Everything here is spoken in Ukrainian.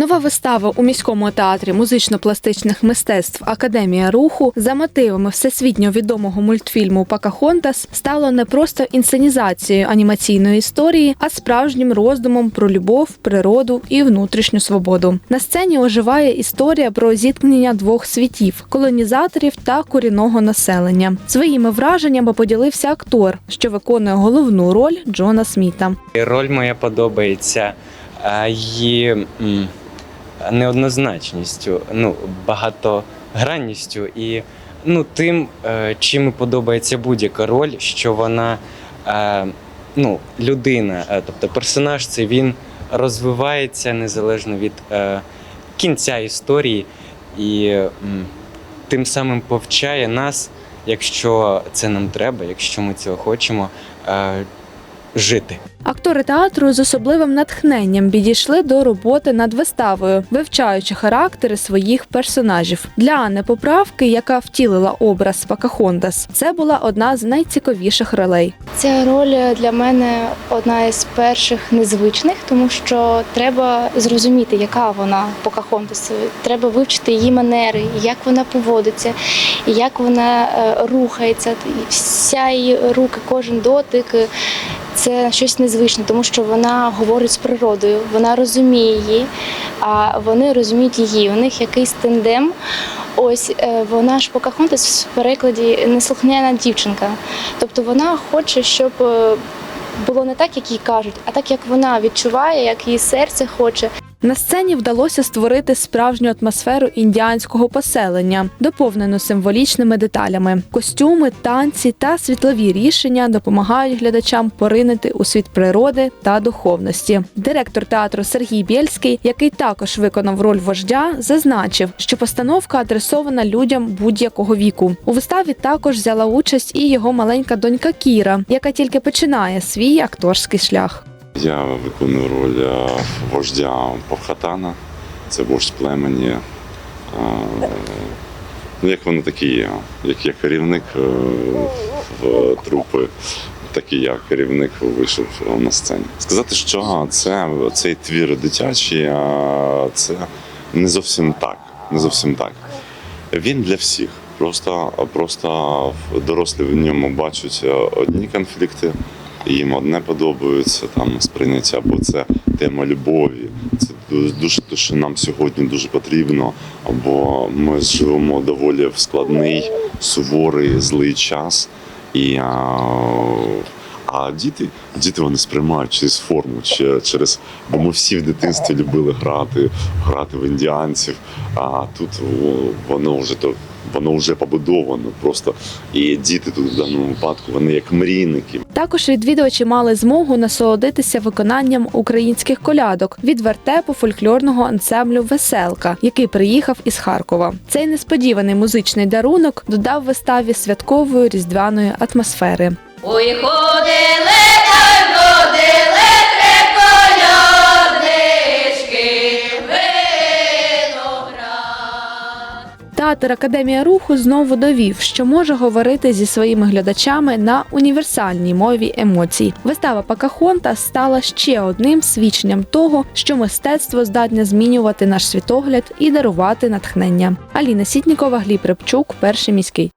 Нова вистава у міському театрі музично-пластичних мистецтв Академія руху за мотивами всесвітньо відомого мультфільму Покахонтас стало не просто інсценізацією анімаційної історії, а справжнім роздумом про любов, природу і внутрішню свободу. На сцені оживає історія про зіткнення двох світів колонізаторів та корінного населення. Своїми враженнями поділився актор, що виконує головну роль Джона Сміта. Роль моя подобається а, її неоднозначністю, ну, багатогранністю. І ну, тим, е, чим подобається будь-яка роль, що вона е, ну, людина, е, тобто персонаж, це він розвивається незалежно від кінця історії і тим самим повчає нас, якщо це нам треба, якщо ми цього хочемо, жити. Актори театру з особливим натхненням підійшли до роботи над виставою, вивчаючи характери своїх персонажів. Для Анни Поправки, яка втілила образ Покахонтас, це була одна з найцікавіших ролей. Ця роль для мене одна із перших незвичних, тому що треба зрозуміти, яка вона Покахонтас. Треба вивчити її манери, як вона поводиться, як вона е, рухається. Вся її руки, кожен дотик. Це щось незвичне, тому що вона говорить з природою, вона розуміє її, а вони розуміють її. У них якийсь тендем. Ось е, вона ж Покахонтес в перекладі неслухняна дівчинка. Тобто вона хоче, щоб е, було не так, як їй кажуть, а так, як вона відчуває, як її серце хоче. На сцені вдалося створити справжню атмосферу індіанського поселення, доповнену символічними деталями. Костюми, танці та світлові рішення допомагають глядачам поринити у світ природи та духовності. Директор театру Сергій Бєльський, який також виконав роль вождя, зазначив, що постановка адресована людям будь-якого віку. У виставі також взяла участь і його маленька донька Кіра, яка тільки починає свій акторський шлях. Я виконую роль е, вождя Повхатана, це вождь племені. Е, Ну, як вони такі є, як я керівник е, в трупи, так і я керівник вийшов на сцені. Сказати, що це цей твір дитячий, це не зовсім так. Не зовсім так. Він для всіх. Просто, просто дорослі в ньому бачать одні конфлікти, їм одне подобається там сприйняття, бо це тема любові. Це дуже, те, що нам сьогодні дуже потрібно, бо ми живемо доволі в складний, суворий, злий час. І, а, а діти, діти вони сприймають через форму, через бо ми всі в дитинстві любили грати, грати в індіанців. А тут воно вже то воно вже побудовано просто. І діти тут в даному випадку вони як мрійники. Також відвідувачі мали змогу насолодитися виконанням українських колядок від вертепу фольклорного ансамблю Веселка, який приїхав із Харкова. Цей несподіваний музичний дарунок додав виставі святкової різдвяної атмосфери. Ой, ходили Театр Академія руху знову довів, що може говорити зі своїми глядачами на універсальній мові емоцій. Вистава Пакахонта стала ще одним свідченням того, що мистецтво здатне змінювати наш світогляд і дарувати натхнення. Аліна Сітнікова, Гліб Репчук, перший міський.